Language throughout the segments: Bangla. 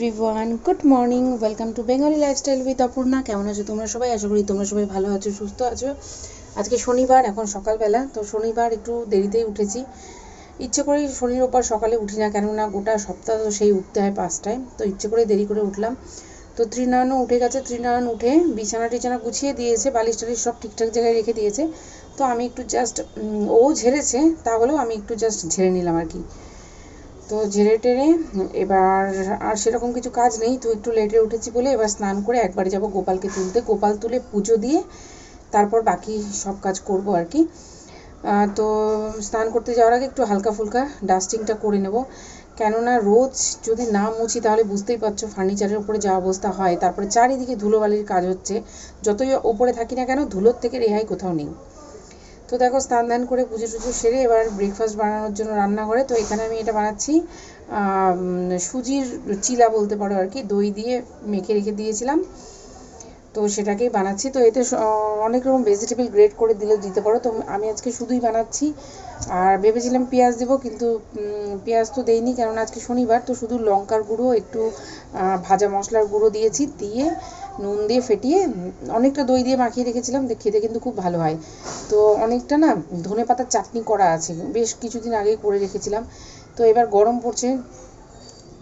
Everyone good morning welcome to Bengali lifestyle with Apurna কেমন আছো তোমরা সবাই? আশা করি তোমরা সবাই ভালো আছো, সুস্থ আছো। আজকে শনিবার, এখন সকালবেলা। তো শনিবার একটু দেরিতেই উঠেছি। ইচ্ছে করেই শনির ওপর সকালে উঠি না, কেননা গোটা সপ্তাহ তো সেই উঠতে হয় পাঁচটায়। তো ইচ্ছে করে দেরি করে উঠলাম। তো ত্রিনয়নও উঠে গেছে। ত্রিনয়ন উঠে বিছানা টিছানা গুছিয়ে দিয়েছে, বালিশ টালিশ সব ঠিকঠাক জায়গায় রেখে দিয়েছে। তো আমি একটু জাস্ট ও ঝেড়েছে, তাহলেও আমি একটু জাস্ট ঝেড়ে নিলাম আর কি। তো ঝেড়ে টেরে, এবার আর সেরকম কিছু কাজ নেই। তো একটু লেটে উঠেছি বলে এবার স্নান করে একবারে যাব গোপালকে তুলতে। গোপাল তুলে পুজো দিয়ে তারপর বাকি সব কাজ করব আর কি। তো স্নান করতে যাওয়ার আগে একটু হালকা ফুলকা ডাস্টিংটা করে নেব। কেননা রোজ যদি না মুছি তাহলে বুঝতেই পারছ ফার্নিচারের উপরে যা অবস্থা হয়। তারপরে চারিদিকে ধুলোবালির কাজ হচ্ছে। যতই ওপরে থাকি না কেন ধুলোর থেকে রেহাই কোথাও নেই। তো দেখো, স্নান দান করে পুজো টুজো সেরে এবার ব্রেকফাস্ট বানানোর জন্য রান্নাঘরে। তো এখানে আমি এটা বানাচ্ছি সুজির চিলা বলতে পারো আর কি, দই দিয়ে মেখে রেখে দিয়েছিলাম। তো সেটাকেই বানাচ্ছি। তো এতে অনেক রকম ভেজিটেবল গ্রেড করে দিলেও দিতে পারো। তো আমি আজকে শুধুই বানাচ্ছি। আর ভেবেছিলাম পেঁয়াজ দেবো, কিন্তু পেঁয়াজ তো দেইনি, কেননা আজকে শনিবার, তো শুধু লঙ্কার গুঁড়ো, একটু ভাজা মশলার গুঁড়ো দিয়েছি, দিয়ে নুন দিয়ে ফেটিয়ে, অনেকটা দই দিয়ে মাখিয়ে রেখেছিলাম খেতে কিন্তু খুব ভালো হয়। তো অনেকটা না, ধনে পাতার চাটনি করা আছে, বেশ কিছুদিন আগেই করে রেখেছিলাম। তো এবার গরম পড়ছে,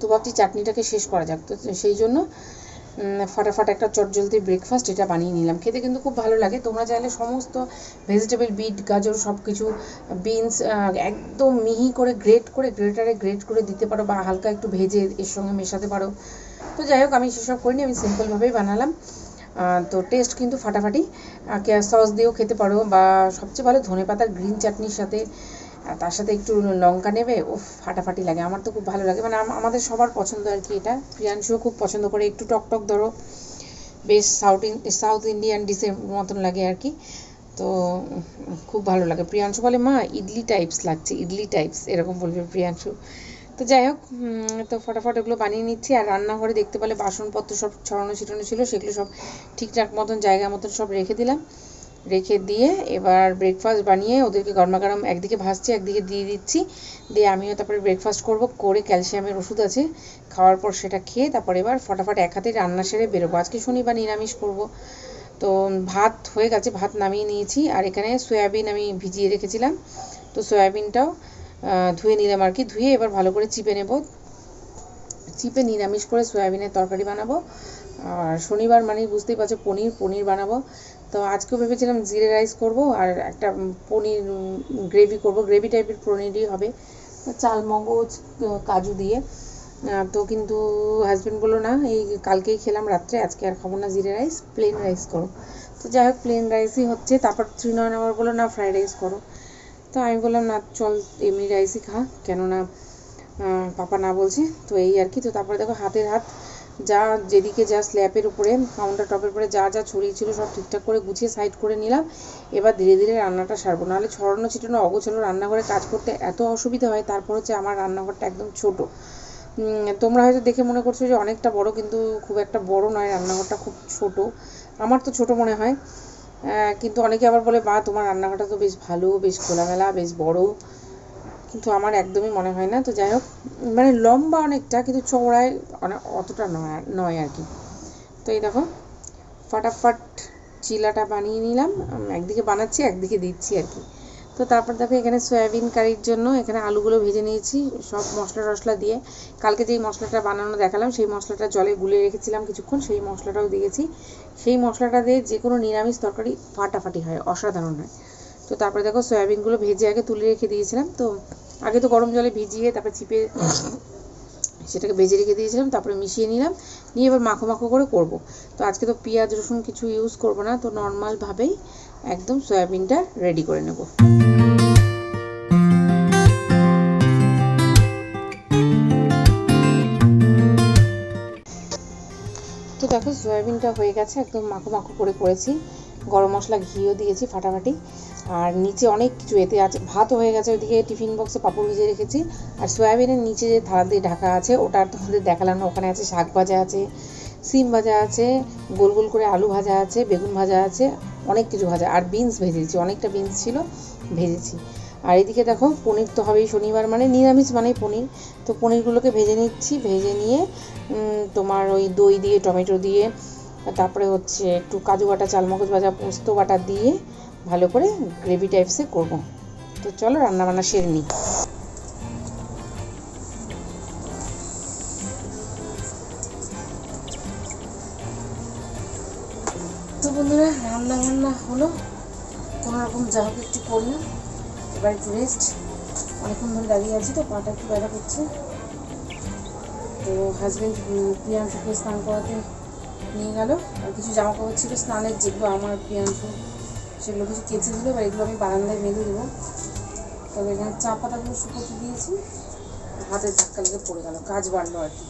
তো ভাবছি চাটনিটাকে শেষ করা যাক, তো সেই জন্য ফাটাফাট একটা চটজলদি ব্রেকফাস্ট এটা বানিয়ে নিলাম। খেতে কিন্তু খুব ভালো লাগে। তোমরা চাইলে সমস্ত ভেজিটেবল বিট গাজর সব কিছু বিনস একদম মিহি করে গ্রেট করে গ্রেটারে গ্রেট করে দিতে পারো বা হালকা একটু ভেজে এর সঙ্গে মেশাতে পারো। তো যাই হোক, আমি সেসব করিনি, আমি সিম্পলভাবেই বানালাম। তো টেস্ট কিন্তু ফাটাফাটি। সস দিয়েও খেতে পারো বা সবচেয়ে ভালো ধনে পাতার গ্রিন চাটনির সাথে তার সাথে একটু লঙ্কা নেবে ও ফাটাফাটি লাগে। আমার তো খুব ভালো লাগে। মানে আম- আমাদের সবার পছন্দ আর কি এটা। প্রিয়াংশুও খুব পছন্দ করে। একটু টক টক ধরো। বেশ সাউথ সাউথ ইন্ডিয়ান ডিশের মতন লাগে আর কি। তো খুব ভালো লাগে। প্রিয়াংশু বলে, মা, ইডলি টাইপস লাগছে, ইডলি টাইপস এরকম বলবে প্রিয়াংশু। তো যাই হোক তো ফটাফট এগুলো বানিয়ে নিচ্ছি। আর রান্নাঘরে দেখতে পেলে বাসনপত্র সব ছড়ানো ছিটানো ছিল, সেগুলো সব ঠিকঠাক মতন, জায়গা মতন সব রেখে দিলাম। রেখে দিয়ে এবার ব্রেকফাস্ট বানিয়ে ওদেরকে গরমা গরম একদিকে ভাজছি, একদিকে দিয়ে দিচ্ছি। দিয়ে আমিও তারপরে ব্রেকফাস্ট করব, করে ক্যালসিয়ামের ওষুধ আছে, খাওয়ার পর সেটা খেয়ে তারপর এবার ফটাফট এক হাতে রান্না সেরে বেরোবো। আজকে শনিবার নিরামিষ করব। তো ভাত হয়ে গেছে, ভাত নামিয়ে নিয়েছি। আর এখানে সয়াবিন আমি ভিজিয়ে রেখেছিলাম। তো সয়াবিনটাও ধুয়ে নিলাম আর কি। ধুয়ে এবার ভালো করে চিপে নেব। চিপে নিরামিষ করে সয়াবিনের তরকারি বানাবো। আর শনিবার মানে বুঝতেই পারছ, পনির পনির বানাবো। তো আজকেও ভেবেছিলাম জিরে রাইস করব আর একটা পনির গ্রেভি করব। গ্রেভি টাইপের পনিরই হবে। চাল, মগজ কাজু দিয়ে। তো কিন্তু হাজব্যান্ড বলল, না, এই কালকেই খেলাম, রাত্রে আজকে আর খাব না জিরে রাইস প্লেন রাইস করো। তো যাই হোক প্লেন রাইসই হচ্ছে। তারপর ত্রিনয়ন আবার বলল, না ফ্রাইড রাইস করো। তো আমি বললাম, না, চল, এমনি রাইসই খা। কেননা পাপা না বলছে। তো এই আর কি। তো তারপরে দেখো, হাতের হাত যা যেদিকে যা স্ল্যাপের উপরে কাউন্টার টপের উপরে যা যা ছড়িয়ে ছিল সব ঠিকঠাক করে গুছিয়ে সাইড করে নিলাম। এবার ধীরে ধীরে রান্নাটা সারবো। নাহলে ছড়ানো ছিটানো, অগোছালো রান্নাঘরে কাজ করতে এত অসুবিধা হয়, তারপর হচ্ছে আমার রান্নাঘরটা একদম ছোট। তোমরা হয়তো দেখে মনে করছ যে অনেকটা বড়, কিন্তু খুব একটা বড় নয়, রান্নাঘরটা খুব ছোট। আমার তো ছোট মনে হয়। কিন্তু অনেকে আবার বলে, বা, তোমার রান্নাঘরটা তো বেশ ভালো, বেশ খোলামেলা, বেশ বড়। কিন্তু আমার একদমই মনে হয় না। তো যাই হোক মানে লম্বা অনেকটা, কিন্তু চওড়ায় অনেক অতটা নয় নয় আর কি। তো এই দেখো, ফটাফট চিলাটা বানিয়ে নিলাম। একদিকে বানাচ্ছি, একদিকে দিচ্ছি আর কি। তো তারপর দেখো, এখানে সয়াবিন কারির জন্য এখানে আলুগুলো ভেজে নিয়েছি, সব মশলা টশলা দিয়ে। কালকে যেই মশলাটা বানানো দেখালাম, সেই মশলাটা জলে গুলে রেখেছিলাম কিছুক্ষণ, সেই মশলাটাও দিয়েছি। সেই মশলাটা দিয়ে যে কোনো নিরামিষ তরকারি ফাটাফাটি হয়, অসাধারণ হয়। তো তারপরে দেখো, সয়াবিনগুলো ভেজে আগে তুলে রেখে দিয়েছিলাম। তো আগে তো গরম জলে ভিজিয়ে তারপরে চিপে সেটাকে ভেজে রেখে দিয়েছিলাম, তারপরে মিশিয়ে নিলাম, নিয়ে এবার মাখো মাখো করে করব। তো আজকে তো পেঁয়াজ, রসুন কিছু ইউজ করব না, তো নর্মালভাবেই একদম সয়াবিনটা রেডি করে নেব। তো দেখো সয়াবিনটা হয়ে গেছে, একদম মাখো মাখো করে করেছি। গরম মশলা ঘিও দিয়েছি ফাটাফাটি। আর নিচে অনেক কিছু এতে আছে। ভাত হয়ে গেছে ওইদিকে টিফিন বক্সে পাঁপড় ভিজিয়ে রেখেছি। আর সয়াবিনের নিচে যে থালা দিয়ে ঢাকা আছে, ওটা তোমাদের দেখালাম ওখানে আছে শাক ভাজা আছে, সিম ভাজা আছে, গোল গোল করে আলু ভাজা আছে, বেগুন ভাজা আছে, অনেক কিছু ভাজা। আর বিনস ভেজেছি, অনেকটা বিনস ছিল, ভেজেছি। আর এদিকে দেখো, পনির তো হবেই শনিবার মানে নিরামিষ মানে পনির। তো পনিরগুলোকে ভেজে নিচ্ছি, ভেজে নিয়ে তোমার ওই দই দিয়ে, টমেটো দিয়ে তারপরে হচ্ছে একটু কাজু বাটা, চালমগজ ভাজা, পোস্ত বাটা দিয়ে ভালো করে গ্রেভি টাইপসে করব। তো চলো রান্না বান্না সেরে নিই। তো বন্ধুরা রান্না বান্না হলো। কোনো রকম যা হোক একটু করলাম এবার একটু রেস্ট অনেকক্ষণ ধরে দাঁড়িয়ে আছি তো, পাটা একটু ব্যথা করছে। তো হাজব্যান্ড প্রিয়াংশুকে স্নান করাতে নিয়ে গেল। আর কিছু জামা কাপড় ছিল, স্নানের যেগুলো আমার প্রিয়াংশু সেগুলো কিছু কেচে দিল, এবার এগুলো আমি বারান্দায় মেলে দেবো। তবে এখানে চা পাতাগুলো শুকোতে দিয়েছি। হাতের ধাক্কা লেগে পড়ে গেল, কাজ বাড়লো আর কি।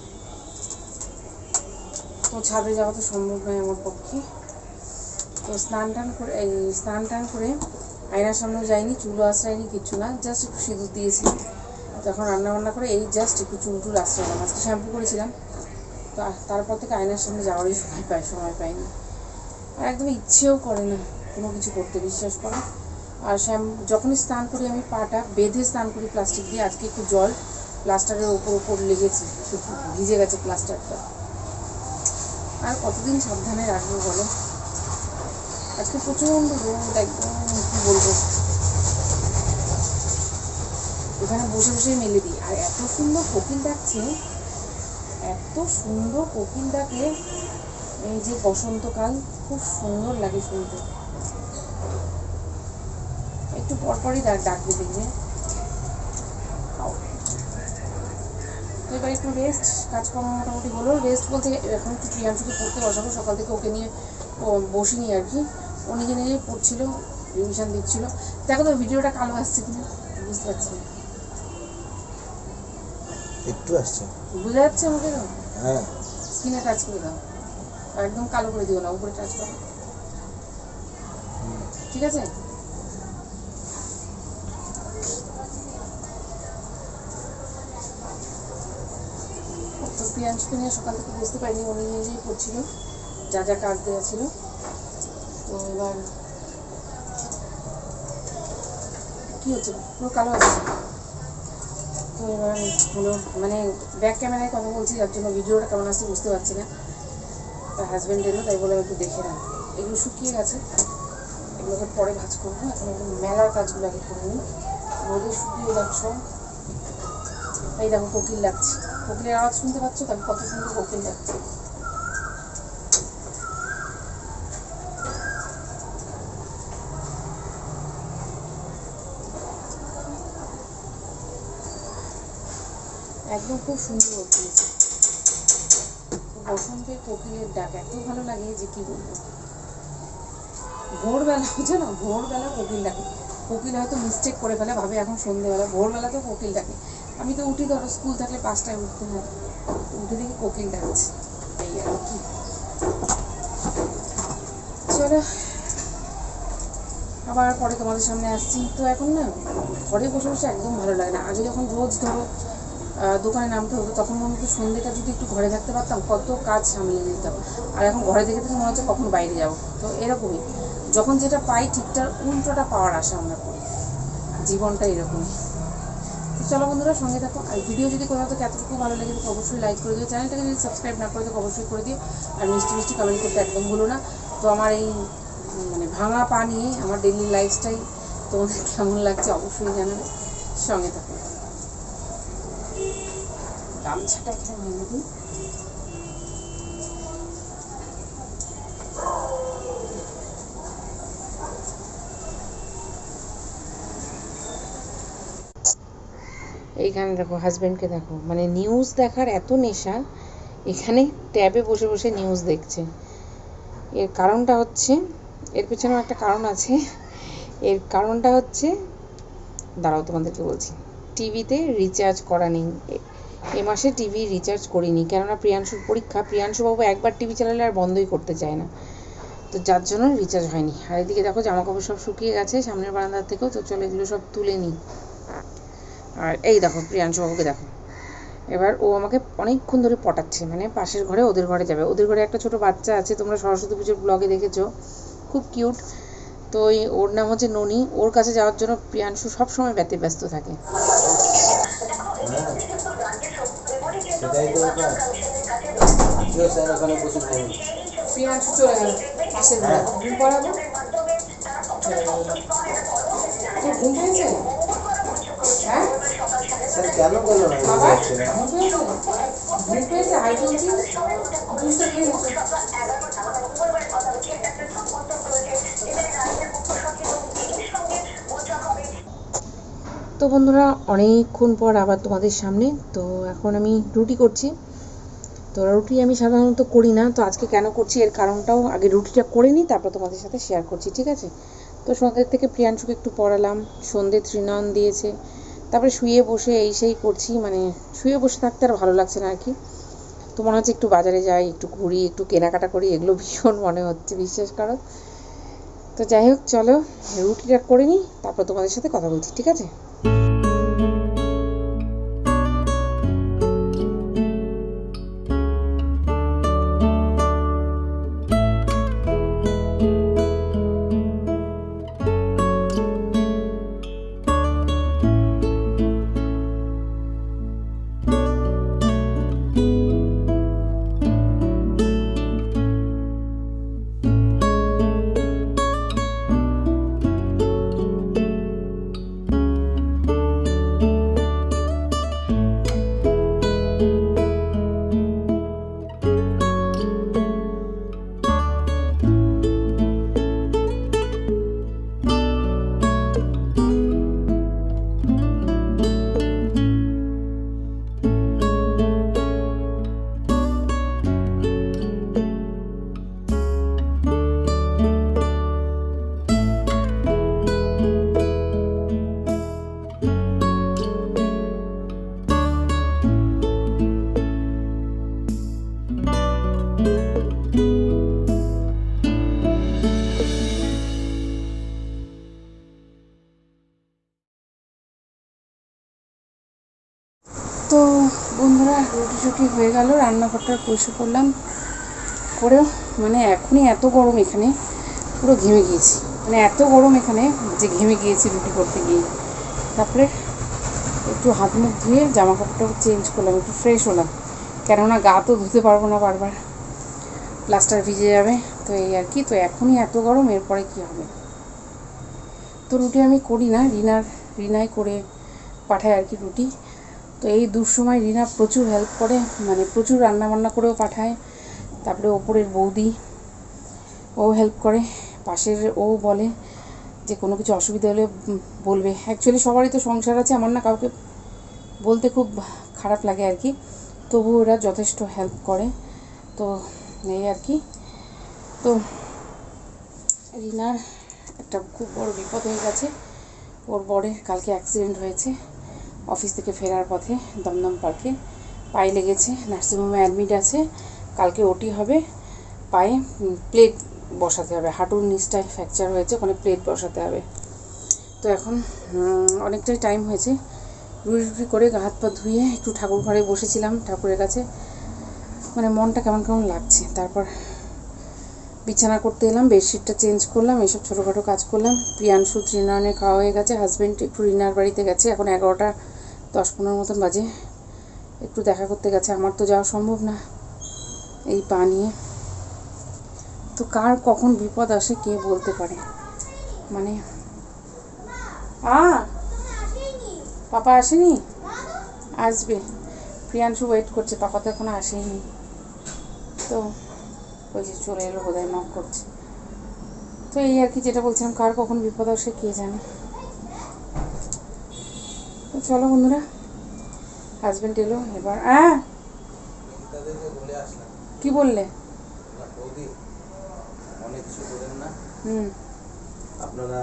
তো ছাদে যাওয়া তো সম্ভব নয় আমার পক্ষে। তো স্নান টান করে, এই স্নান টান করে আয়নার সামনেও যাইনি, চুলও আশ্রায়নি কিছু না, জাস্ট একটু সিঁদুর দিয়েছি। তখন রান্না বান্না করে এই জাস্ট একটু চুল টুল আশ্রাইলাম আজকে শ্যাম্পু করেছিলাম। তারপর থেকে আয়নার সামনে যাওয়ারই সময় পাই, সময় পাইনি। আর একদম ইচ্ছেও করে না কোনো কিছু করতে, বিশ্বাস করো। আর শ্যাম, যখনই স্নান করি আমি পাটা বেঁধে স্নান করি প্লাস্টিক দিয়ে, আজকে একটু জল প্লাস্টারের ওপর ওপর লেগেছে, ভিজে গেছে প্লাস্টারটা। আর কতদিন সাবধানে রাখব বলো? আজকে প্রচণ্ড রোদ, একদম কী বলব? এখানে বসে বসেই মেলে দিই। আর এত সুন্দর কোকিল ডাকছে এত সুন্দর কোকিল ডাকে এই যে বসন্তকাল খুব সুন্দর লাগে শুনতে। একটু পরপরই ডাক ডাকবে দেখবে। তো এবার একটু রেস্ট কাজকর্ম মোটামুটি হলো। রেস্ট বলতে এখন একটু প্রিয়াংশুকে পড়তে বসাবো, সকাল থেকে ওকে নিয়ে বসিনি আর কি। ও নিজে নিজেই পড়ছিল রিভিশন দিচ্ছিল। দেখো তো ভিডিওটা কালো আসছে কিনা, বুঝতে পারছি না। একটু আসছে। বোঝা যাচ্ছে আমাকে তো? হ্যাঁ। স্ক্রিনে টাচ করে দাও। একদম কালো করে দিও না উপরে টাচ করো। ঠিক আছে? তো প্রিয়াংশকে নিয়ে সকাল থেকে বুঝতে পারিনি উনি নিজেই করছিল যা যা কাজ দেওয়া ছিল। তো এবার কি হচ্ছে? পুরো কালো আছে। এবার হলো মানে ব্যাক ক্যামেরায় কথা বলছি, যার জন্য ভিডিওটা কেমন আসছে বুঝতে পারছি না। তার হাজব্যান্ড এলো, তাই বলে একটু দেখে না এগুলো শুকিয়ে গেছে। এগুলোকে পরে ভাজ করব। এখন একটু মেলার কাজগুলো আগে করে নিই। রোদে শুকিয়ে যাচ্ছ। এই দেখো কোকিল লাগছে কোকিলের আওয়াজ শুনতে পাচ্ছ? তাকে কত সুন্দর কোকিল লাগছে একদম খুব সুন্দর হচ্ছে বসন্তের কোকিলের ডাক এত ভালো লাগে যে কি বলব? ভোরবেলা হচ্ছে না? ভোরবেলা কোকিল ডাকে। কোকিল হয়তো মিস্টেক করে ফেলে, ভাবে এখন সন্ধ্যেবেলা ভোরবেলা তো কোকিল ডাকে। আমি তো উঠি, ধরো, স্কুল থাকলে পাঁচটায় উঠতে হয়। উঠে দেখি কোকিল ডাকছে। এই আর কি। চলো, আবার পরে তোমাদের সামনে আসছি। তো এখন না, ঘরে বসে বসে একদম ভালো লাগে না। আগে যখন রোজ ধরো দোকানে নামতে হতো তখন মনে হতো সন্ধ্যেটা যদি একটু ঘরে থাকতে পারতাম, কত কাজ সামলিয়ে নিতাম। আর এখন ঘরে থেকে থেকে মনে হচ্ছে কখন বাইরে যাব। তো এরকমই, যখন যেটা পাই ঠিকঠাক উল্টোটা পাওয়ার আশা আমরা করি। জীবনটা এরকমই। তো চলো বন্ধুরা, সঙ্গে থাকো। আর ভিডিও যদি কোথাও থেকে এতটুকু ভালো লেগে তো অবশ্যই লাইক করে দিও। চ্যানেলটাকে যদি সাবস্ক্রাইব না করে থাকে, অবশ্যই করে দিও। আর মিষ্টি মিষ্টি কমেন্ট করতে একদম ভুলো না। তো আমার এই মানে ভাঙা পা নিয়ে, আমার ডেলি লাইফস্টাইল তোমাদের কেমন লাগছে অবশ্যই জানাবে। সঙ্গে থাকো। গামছাটা এখানে মেলে দিই এইখানে দেখো হাজব্যান্ডকে দেখো। মানে নিউজ দেখার এত নেশা, এখানে ট্যাবে বসে বসে নিউজ দেখছে। এর কারণটা হচ্ছে, এর পেছনেও একটা কারণ আছে। এর কারণটা হচ্ছে, দাঁড়াও তোমাদেরকে বলছি। টিভিতে রিচার্জ করা নেই। এ- মাসে টিভি রিচার্জ করিনি, কেননা প্রিয়াংশুর পরীক্ষা। প্রিয়াংশু বাবু একবার টিভি চালালে আর বন্ধই করতে চায় না। তো যার জন্য রিচার্জ হয়নি। আর এদিকে দেখো জামা কাপড় সব শুকিয়ে গেছে, সামনের বারান্দার থেকেও। তো চলো এগুলো সব তুলে নিই। আর এই দেখো প্রিয়াংশু বাবুকে দেখো। এবার ও আমাকে অনেকক্ষণ ধরে পটাচ্ছে। মানে পাশের ঘরে ওদের ঘরে যাবে। ওদের ঘরে একটা ছোট বাচ্চা আছে, তোমরা সরস্বতী পুজোর ব্লগে দেখেছ। খুব কিউট তো ওই ওর নাম হচ্ছে ননি। ওর কাছে যাওয়ার জন্য প্রিয়াংশু সবসময় ব্যতে ব্যস্ত থাকে হ্যাঁ সেটাই তো স্যার ওখানে বসে খাই প্রিয়াংশু চলে গেল পাশের ঘরে ঘুম পড়াবো। তোর ঘুম পেয়েছে? হ্যাঁ? স্যার কেন করল না? ঘুম পেয়েছে? ঘুম পেয়েছে? হাই বলছি বুঝতে পেরেছি তো বন্ধুরা, অনেকক্ষণ পর আবার তোমাদের সামনে। তো এখন আমি রুটি করছি। তো রুটি আমি সাধারণত করি না, তো আজকে কেন করছি এর কারণটাও আগে রুটিটা করে নিই, তারপর তোমাদের সাথে শেয়ার করছি, ঠিক আছে? তো সন্ধ্যের থেকে প্রিয়াংশুকে একটু পড়ালাম, সন্ধ্যে ত্রিনয়ন দিয়েছে। তারপরে শুয়ে বসে এই সেই করছি মানে শুয়ে বসে থাকতে আর ভালো লাগছে না আর কি। তো মনে হচ্ছে একটু বাজারে যাই, একটু ঘুরি, একটু কেনাকাটা করি, এগুলো ভীষণ মনে হচ্ছে, বিশ্বাস করো। তো যাই হোক, চলো, রুটিটা করে নিই, তারপর তোমাদের সাথে কথা বলছি, ঠিক আছে? রুটি টুটি হয়ে গেল, রান্নাঘরটা পরিষ্কার করলাম, করেও মানে এখনই এত গরম এখানে, পুরো ঘেমে গিয়েছি। মানে এত গরম এখানে যে ঘেমে গিয়েছি রুটি করতে গিয়ে। তারপরে একটু হাত মুখ ধুয়ে জামা কাপড়টা চেঞ্জ করলাম, একটু ফ্রেশ হলাম। কেননা গা তো ধুতে পারব না বারবার। প্লাস্টার ভিজে যাবে, তো এই আর কি, তো এখনই এত গরম, এরপরে কি হবে? তো রুটি আমি করি না, রিনার, রিনাই করে পাঠায় আর কি রুটি। তো এই দুঃসময় রিনা প্রচুর হেল্প করে মানে প্রচুর রান্না বান্না করেও পাঠায়। তারপরে ওপরের বৌদি, ও হেল্প করে। পাশের ও বলে যে কোনো কিছু অসুবিধা হলে বলবে। অ্যাকচুয়ালি সবারই তো সংসার আছে, আমার না কাউকে বলতে খুব খারাপ লাগে আর কি। তবু ওরা যথেষ্ট হেল্প করে। তো এই আর কি। তো রিনার একটা খুব বড় বিপদ হয়ে গেছে। ওর বরের কালকে অ্যাক্সিডেন্ট হয়েছে। অফিস থেকে ফেরার পথে দমদম পার্কে পায়ে লেগেছে, নার্সিংহোমে অ্যাডমিট আছে, কালকে ওটি হবে, পায়ে প্লেট বসাতে হবে। হাঁটুর নিচটায় ফ্র্যাকচার হয়েছে, ওখানে প্লেট বসাতে হবে। তো এখন অনেকটাই টাইম হয়েছে। রুটি রুটি করে গা হাত পা ধুয়ে একটু ঠাকুর ঘরে বসেছিলাম ঠাকুরের কাছে। মানে মনটা কেমন কেমন লাগছে। তারপর বিছানা করতে এলাম, বেডশিটটা চেঞ্জ করলাম, এইসব ছোটোখাটো কাজ করলাম। প্রিয়াংশু ত্রিনয়নের খাওয়া হয়ে গেছে হাজব্যান্ড একটু রিনার বাড়িতে গেছে, এখন এগারোটা দশ পনেরো মতন বাজে। একটু দেখা করতে গেছে, আমার তো যাওয়া সম্ভব না এই পা নিয়ে। তো কার কখন বিপদ আসে কে বলতে পারে? মানে আ, পাপা আসেনি? আসবে। প্রিয়াংশু ওয়েট করছে, পাপা তো এখনও আসেনি। তো ওই যে চলে এলো বোধহয় নক করছে। তো এই আর কি যেটা বলছিলাম, কার কখন বিপদ আসে কে জানে। চলো বন্ধুরা হাজবেন্ড এলো এবার হ্যাঁ কি বললে? অনেক কিছু না। হুম। আপনারা